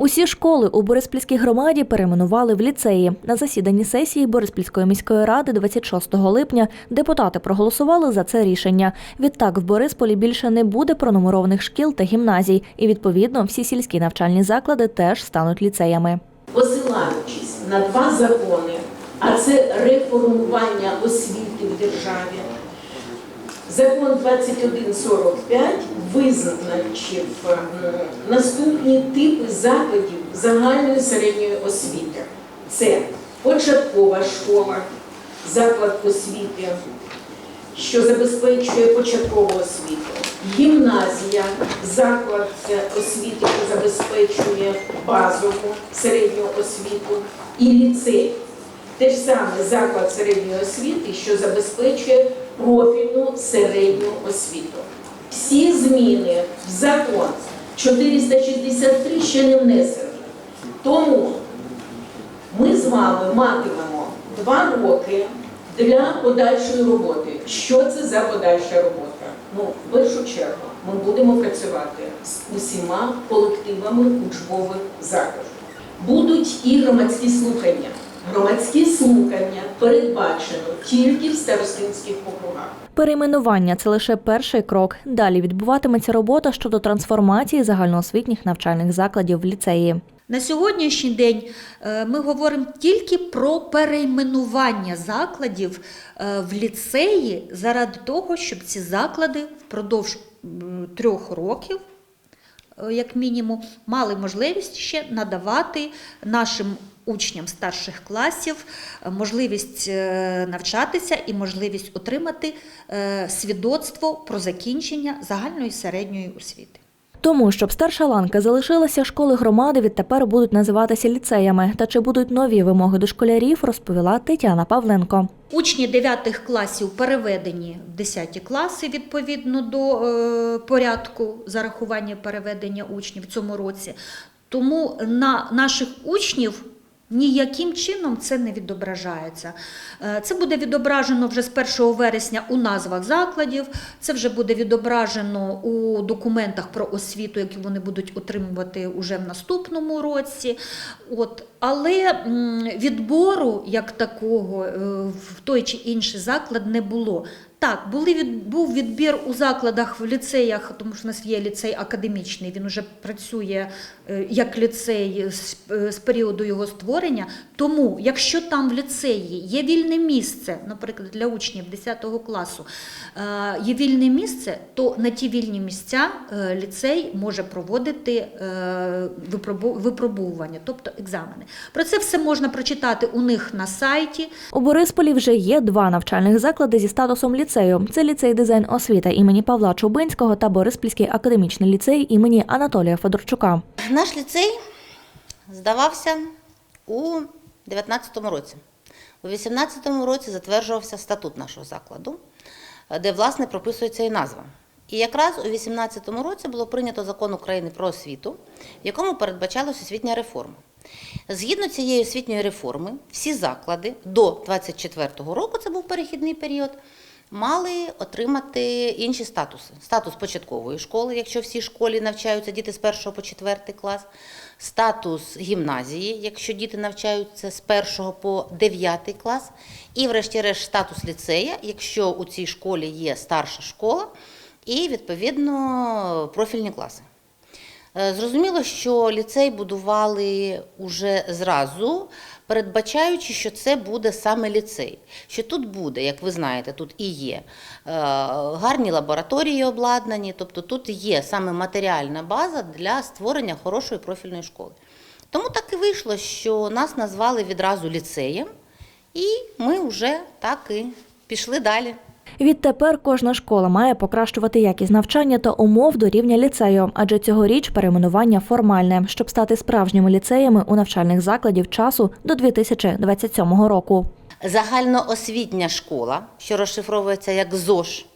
Усі школи у Бориспільській громаді перейменували в ліцеї. На засіданні сесії Бориспільської міської ради 26 липня депутати проголосували за це рішення. Відтак в Борисполі більше не буде пронумерованих шкіл та гімназій, і відповідно всі сільські навчальні заклади теж стануть ліцеями. посилаючись на два закони, а це реформування освіти в державі. Закон 2145 визначив наступні типи закладів загальної середньої освіти. Це початкова школа, заклад освіти, що забезпечує початкову освіту, гімназія, заклад освіти, що забезпечує базову середню освіту, і ліцей. Те ж саме заклад середньої освіти, що забезпечує профільну середню освіту. Всі зміни в закон 463 ще не внесені. Тому ми з вами матимемо два роки для подальшої роботи. Що це за подальша робота? Ну, в першу чергу, ми будемо працювати з усіма колективами учбових закладів. Будуть і громадські слухання. Громадські слухання передбачено тільки в старостинських округах. Перейменування це лише перший крок. Далі відбуватиметься робота щодо трансформації загальноосвітніх навчальних закладів в ліцеї. На сьогоднішній день е, ми говоримо тільки про перейменування закладів е, в ліцеї заради того, щоб ці заклади впродовж трьох років, е, як мінімум, мали можливість ще надавати нашим учням старших класів е, можливість е, навчатися і можливість отримати е, свідоцтво про закінчення загальної середньої освіти. Тому, щоб старша ланка залишилася, школи громади відтепер будуть називатися ліцеями. Та чи будуть нові вимоги до школярів, розповіла Тетяна Павленко. Учні 9 класів переведені в 10 класи відповідно до порядку зарахування переведення учнів в цьому році. Тому на наших учнів ніяким чином це не відображається. Е, Це буде відображено вже з 1 вересня у назвах закладів, це вже буде відображено у документах про освіту, які вони будуть отримувати уже в наступному році. От. Але відбору як такого е, в той чи інший заклад не було. Так, були від, був відбір у закладах в ліцеях, тому що у нас є ліцей академічний, він вже працює е, як ліцей з, е, з періоду його створення. Тому, якщо там в ліцеї є вільне місце, наприклад, для учнів 10 класу, е, є вільне місце, то на ті вільні місця ліцей може проводити випробу- випробовування, тобто екзамени. Про це все можна прочитати у них на сайті. У Борисполі вже є два навчальних заклади зі статусом ліцею. Це ліцей дизайн освіта імені Павла Чубинського та Бориспільський академічний ліцей імені Анатолія Федорчука. Наш ліцей здавався у 19-му році. У 18-му році затверджувався статут нашого закладу, де, власне, прописується і назва. І якраз у 18-му році було прийнято закон України про освіту, в якому передбачалась освітня реформа. Згідно цієї освітньої реформи, всі заклади до 24-го року, це був перехідний період, мали отримати інші статуси: статус початкової школи, якщо всі школі навчаються діти з 1 по 4 клас, статус гімназії, якщо діти навчаються з 1 по 9 клас, і, врешті-решт, статус ліцея, якщо у цій школі є старша школа, і відповідно профільні класи. Е, Зрозуміло, що ліцей будували уже зразу, передбачаючи, що це буде саме ліцей. Що тут буде, як ви знаєте, тут і є е, гарні лабораторії обладнані, тобто тут є саме матеріальна база для створення хорошої профільної школи. Тому так і вийшло, що нас назвали відразу ліцеєм, і ми вже так і пішли далі. Відтепер кожна школа має покращувати якість навчання та умов до рівня ліцею, адже цьогоріч перейменування формальне, щоб стати справжніми ліцеями у навчальних закладів часу до 2027 року. Загальноосвітня школа, що розшифровується як ЗОЖ,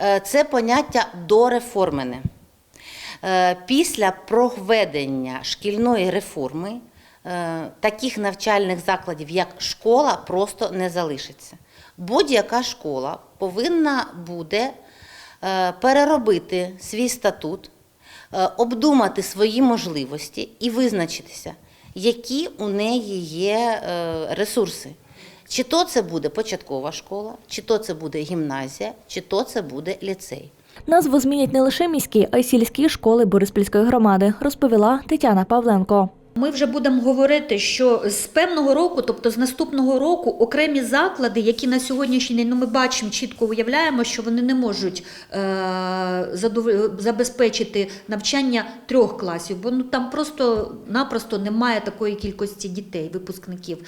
е, це поняття дореформене. Е, Після проведення шкільної реформи е, таких навчальних закладів, як школа, просто не залишиться. Будь-яка школа повинна буде е, переробити свій статут, е, обдумати свої можливості і визначитися, які у неї є е, ресурси. Чи то це буде початкова школа, чи то це буде гімназія, чи то це буде ліцей. Назву змінять не лише міські, а й сільські школи Бориспільської громади, розповіла Тетяна Павленко. Ми вже будемо говорити, що з певного року, тобто з наступного року, окремі заклади, які на сьогоднішній день ну, ми бачимо, чітко уявляємо, що вони не можуть е, забезпечити навчання трьох класів, бо ну там просто-напросто немає такої кількості дітей, випускників.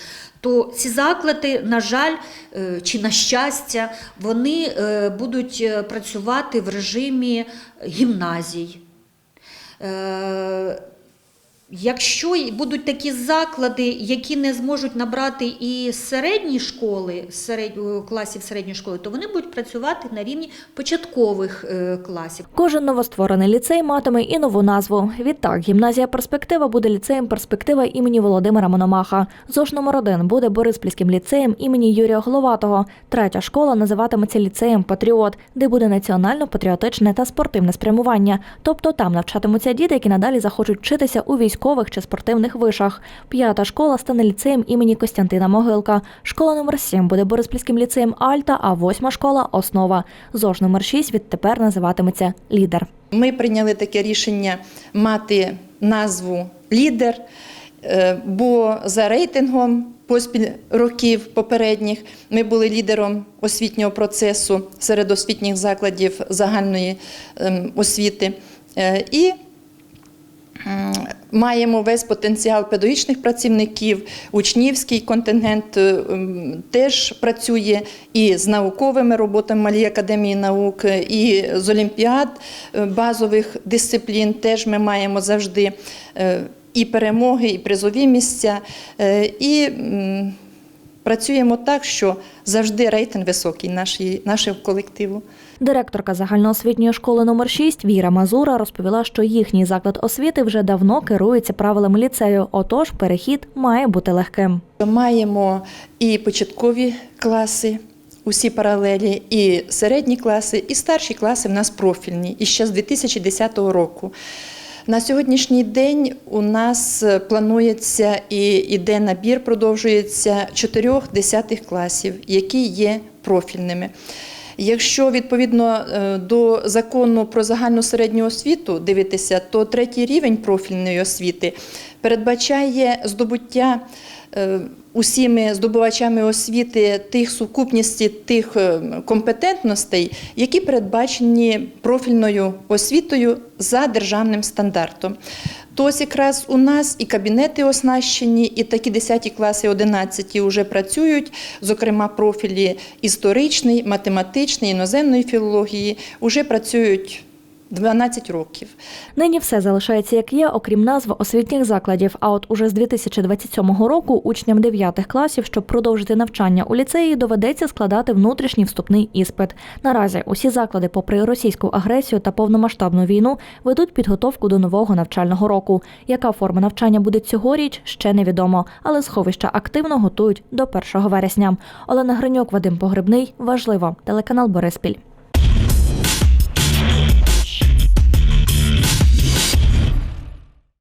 То ці заклади, на жаль, е, чи на щастя, вони е, будуть е, працювати в режимі гімназій. Е, Якщо будуть такі заклади, які не зможуть набрати і середні школи, серед, е, класів середньої школи, то вони будуть працювати на рівні початкових е, класів. Кожен новостворений ліцей матиме і нову назву. Відтак, гімназія Перспектива буде ліцеєм Перспектива імені Володимира Мономаха. ЗОЖ номер 1 буде Бориспільським ліцеєм імені Юрія Головатого. Третя школа називатиметься ліцеєм Патріот, де буде національно-патріотичне та спортивне спрямування. Тобто там навчатимуться діти, які надалі захочуть вчитися у військових чи спортивних вишах. П'ята школа стане ліцеєм імені Костянтина Могилка. Школа номер 7 буде Бориспільським ліцеєм Альта, а восьма школа основа. ЗОЖ номер 6 відтепер називатиметься Лідер. Ми прийняли таке рішення мати назву лідер, е, бо за рейтингом поспіль років попередніх ми були лідером освітнього процесу серед освітніх закладів загальної ем, освіти. Е, І маємо весь потенціал педагогічних працівників, учнівський контингент е, теж працює і з науковими роботами Малій академії наук, і з олімпіад е, базових дисциплін. Теж ми маємо завжди е, і перемоги, і призові місця. Е, І працюємо так, що завжди рейтинг високий нашої, нашого колективу. Директорка загальноосвітньої школи номер 6 Віра Мазура розповіла, що їхній заклад освіти вже давно керується правилами ліцею, отож перехід має бути легким. Маємо і початкові класи, усі паралелі, і середні класи, і старші класи в нас профільні, і ще з 2010 року. На сьогоднішній день у нас планується і іде набір, продовжується чотирьох десятих класів, які є профільними. Якщо відповідно е, до закону про загальну середню освіту дивитися, то третій рівень профільної освіти передбачає здобуття е, усіми здобувачами освіти тих сукупності тих е, компетентностей, які передбачені профільною освітою за державним стандартом. То якраз у нас і кабінети оснащені, і такі 10 класи, 11 вже працюють, зокрема профілі історичний, математичний, іноземної філології, вже працюють 12 років. Нині все залишається як є, окрім назв освітніх закладів. А от уже з 2027 року учням 9 класів, щоб продовжити навчання у ліцеї, доведеться складати внутрішній вступний іспит. Наразі усі заклади, попри російську агресію та повномасштабну війну, ведуть підготовку до нового навчального року. Яка форма навчання буде цьогоріч, ще невідомо, але сховища активно готують до 1 вересня. Олена Гриньок, Вадим Погребний. Важливо. Телеканал Бориспіль.